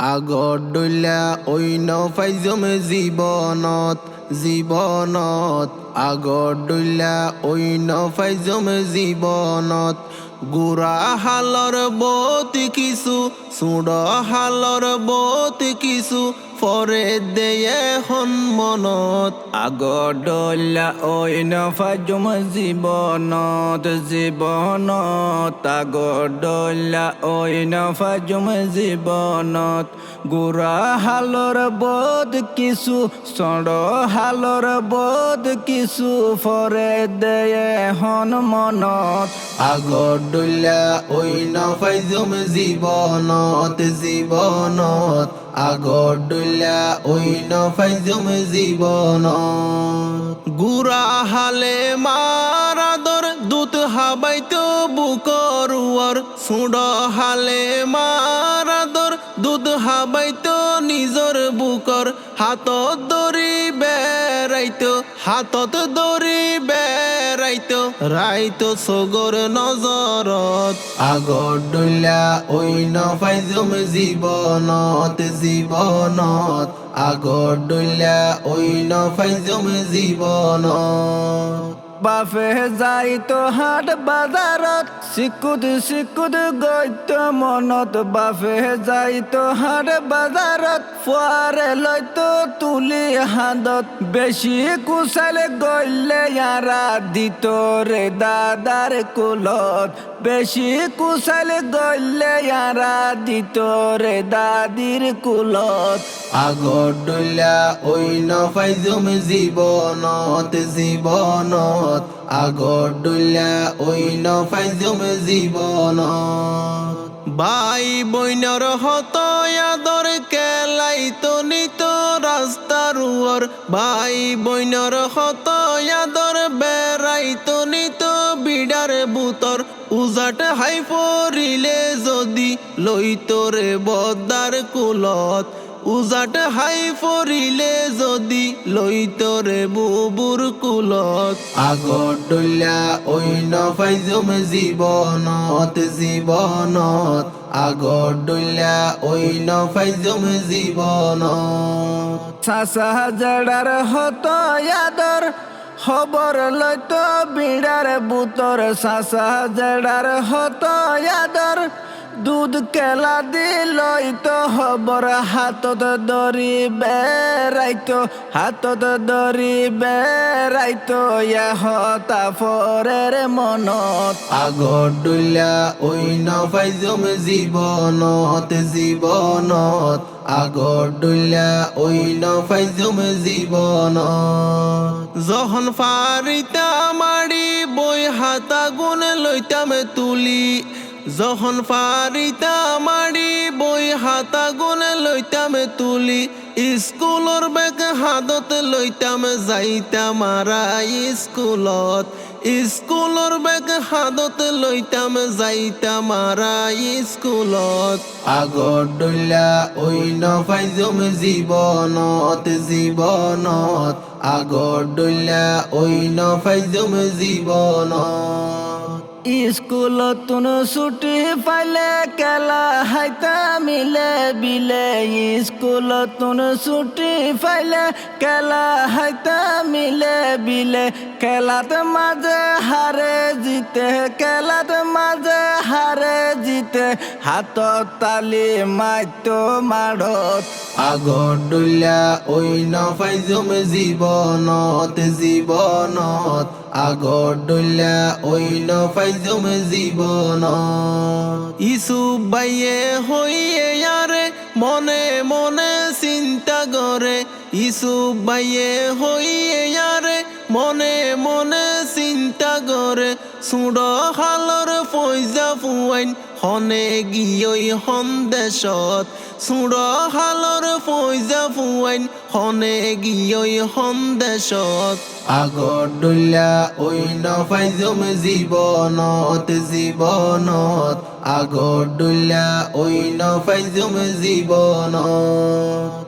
আগত ডৈলা অন্য ফাইজম জীৱনত জীৱনত। আগত ডৈলা অন্য ফাইজম জীৱনত। গুড়া হালৰ বত কিছু, চুড হালৰ বত কিছু ফৰে দেয়ে সন্মনত আগৰ ডলা অইন ফাজম জীৱনত জীৱনত আগৰ ডলা অইন ফাজম জীৱনত গুড়া হালৰ বোধ কিছু চৰ হালৰ বোধ কিছু ফৰে দেয়ে হন মনত। আগত ডৈলা অন্য ফাইজম জীৱনত জীৱনত আগত ডৈলা ওই ফাইজম জীবন। গুরা হালে মারাদর দুত হাবাইতো বুকৰুৱৰ চুড হালে মাৰাদৰ দুধ হাবাইতো নিজৰ বুকৰ হাতত দৰি বেৰাইতো হাতত দৰি বেৰাইতো ৰাইতো চগৰ নজৰত আগৰ ডৈলা অন্য ফাইজম জীৱনত জীৱনত আগৰ ডৈলা অন্য ফাইজম জীৱনত বাফে যাই তো হাট বাজাৰত চিকুদ চিকুদ গৈত মনত। বাফে যাই তো হাট বাজাৰত ফুৱাৰে লৈতো তুলি হাতত বেছি কুচালে গলে ইয়াৰা দিতৰে দাদাৰ কুলত। বেছি কুচালে গলে ইয়াৰা দিতৰে দাদিৰ কুলত। আগৰ ডৈলা অন্য ফাইজম জীৱনত জীৱনত আগৰ ডৈলা অন্য ফাইজম জীৱনত বাই বৈনৰ হতয়াদৰ কেলাই তনিত ৰাস্তাৰুৱৰ বাই বৈনৰ হতয়াদৰ বেৰাই তনিত বিডাৰ বুটৰ উজাট হাই পৰিলে যদি লৈ তোৰে বদাৰ কুলত। উজাট হাই পৰিলে যদি লৈ তোৰে বুবুৰ কুলত। আগৰ ডৈলা অন্য ফাইজম জীৱনত জীৱনত আগৰ ডৈলা অন্য ফাইজম জীৱনত চাচা জেডাৰ হত ইয়াদৰ খবৰ লয়তো বিড়াৰ বুটৰ চাচা জেডাৰ হত ইয়াদৰ দুধ কেলা দি লয়তো খবৰ হাতত ধৰি বেৰাইতো হাতত ধৰি বেৰাইতো ইয়াহতা ফৰেৰে মনত। আগৰ ডৈলা অন্য ফাইজম জীৱনত জীৱনত। আগৰ ডৈলা অন্য ফাইজম জীৱনত। যখন ফাৰিতা মাৰি বৈ হাতা গুণ লৈতাম তুলি যখন ফাৰিতা মাৰি বৈ হাতা গুণ লৈতাম তুলি, স্কুলৰ বেগ হাতত লৈতাম যাইতাম মাৰা স্কুলত। স্কুলৰ বেগ হাতত লৈতাম যাইতাম মাৰা স্কুলত। আগৰ ডৈলা অন্য ফাইজম জীৱনত জীৱনত। আগৰ ডৈলা অন্য ফাইজম জীৱনত স্কুলত ছুটি পাইলে কেলা হাইতা মিলে বিলে। স্কুলত ছুটি পাইলে কেলা হাইতা মিলে বিলে। খেলাত মাঝে হারে জিতে, খেলাত মাঝে জিতে হাতত তালি মাইতো মাৰত আগৰ ডৈলা অন্য ফাইজম জীৱনত জীৱনত। আগৰ ডৈলা অন্য ফাইজম জীৱনত। ইছু বাইয়ে হৈয়ে ইয়াৰে মনে মনে চিন্তা কৰে। ইছু বাইয়ে হৈয়ে ইয়াৰে মনে মনে চিন্তা কৰে। চুড শালৰ পইজা ফুৱাইন হনে গিয়ই সন্দেশত চুড শালৰ পইজা ফুৱাইন হনে গিয়ই সন্দেশত আগৰ ডৈলা অন্য ফাইজম জীৱনত জীৱনত। আগৰ ডৈলা অন্য ফাইজম জীৱনত।